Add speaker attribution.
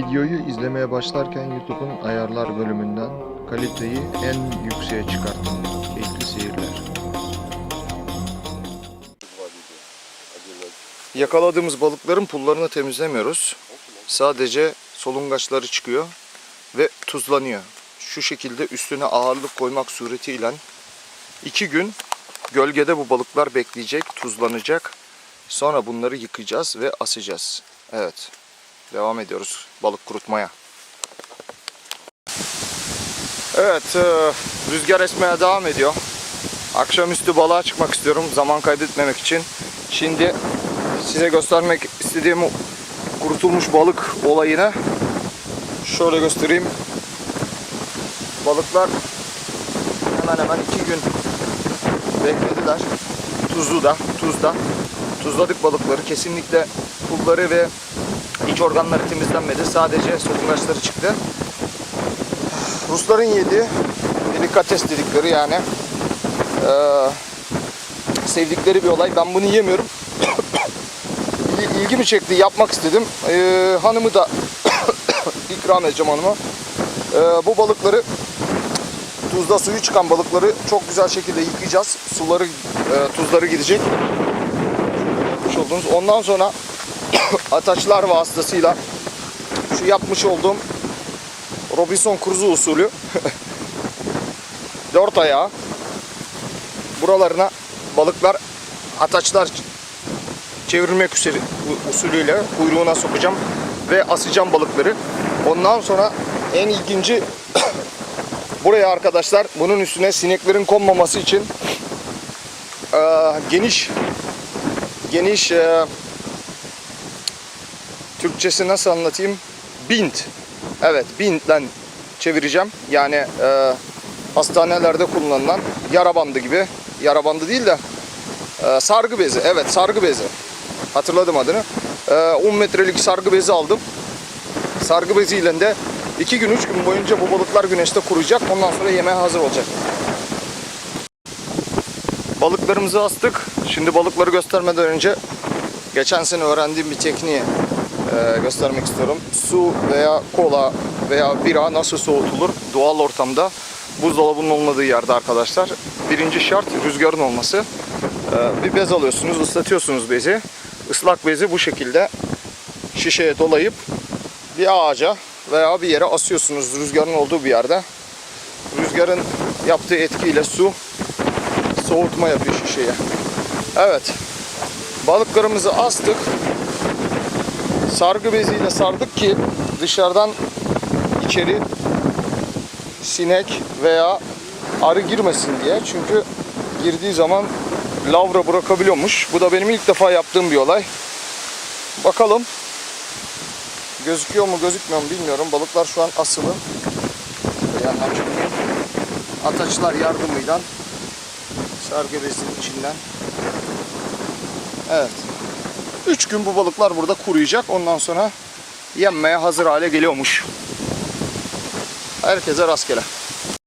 Speaker 1: Videoyu izlemeye başlarken YouTube'un ayarlar bölümünden kaliteyi en yükseğe çıkartın. Keyifli seyirler. Yakaladığımız balıkların pullarını temizlemiyoruz. Sadece solungaçları çıkıyor ve tuzlanıyor. Şu şekilde üstüne ağırlık koymak suretiyle iki gün gölgede bu balıklar bekleyecek, tuzlanacak. Sonra bunları yıkayacağız ve asacağız. Evet. Devam ediyoruz balık kurutmaya. Evet, e, rüzgar esmeye devam ediyor. Akşamüstü balığa çıkmak istiyorum zaman kaybetmemek için. Şimdi size göstermek istediğim kurutulmuş balık olayını şöyle göstereyim. Balıklar hemen hemen iki gün beklediler. Tuzlu da, tuzda. Tuzladık balıkları. Kesinlikle pulları ve iç organları temizlenmedi. Sadece solungaçları çıktı. Rusların yediği delikates dedikleri yani eee, sevdikleri bir olay. Ben bunu yemiyorum. İl- İlgimi çekti, yapmak istedim. Eee, hanımı da ikram edeceğim hanıma. Eee, bu balıkları tuzda suyu çıkan balıkları çok güzel şekilde yıkayacağız. Suları, e, tuzları gidecek. Olduğunuz. Ondan sonra ataçlar vasıtasıyla şu yapmış olduğum Robinson Crusoe usulü dört ayağı buralarına balıklar ataçlar çevirmek usulü- usulüyle kuyruğuna sokacağım ve asacağım balıkları. Ondan sonra en ilginci Buraya arkadaşlar bunun üstüne sineklerin konmaması için eee, geniş geniş eee, Türkçesi nasıl anlatayım? Bint. Evet bintle çevireceğim. Yani eee, hastanelerde kullanılan yara bandı gibi. Yara bandı değil de eee, sargı bezi. Evet sargı bezi. Hatırladım adını. Eee, 10 metrelik sargı bezi aldım. Sargı beziyle de 2 gün 3 gün boyunca bu balıklar güneşte kuruyacak. Ondan sonra yemeğe hazır olacak. Balıklarımızı astık. Şimdi balıkları göstermeden önce geçen sene öğrendiğim bir tekniği e, göstermek istiyorum. Su veya kola veya bira nasıl soğutulur doğal ortamda buzdolabının olmadığı yerde arkadaşlar. Birinci şart rüzgarın olması. E, bir bez alıyorsunuz, ıslatıyorsunuz bezi. Islak bezi bu şekilde şişeye dolayıp bir ağaca veya bir yere asıyorsunuz rüzgarın olduğu bir yerde. Rüzgarın yaptığı etkiyle su soğutma yapıyor şişeye. Evet. Balıklarımızı astık. Sargı beziyle sardık ki dışarıdan içeri sinek veya arı girmesin diye. Çünkü girdiği zaman lavra bırakabiliyormuş. Bu da benim ilk defa yaptığım bir olay. Bakalım Gözüküyor mu gözükmüyor mu bilmiyorum. Balıklar şu an asılı. Ataçlar yardımıyla sargı bezinin içinden. Evet. 3 gün bu balıklar burada kuruyacak. Ondan sonra yenmeye hazır hale geliyormuş. Herkese rastgele.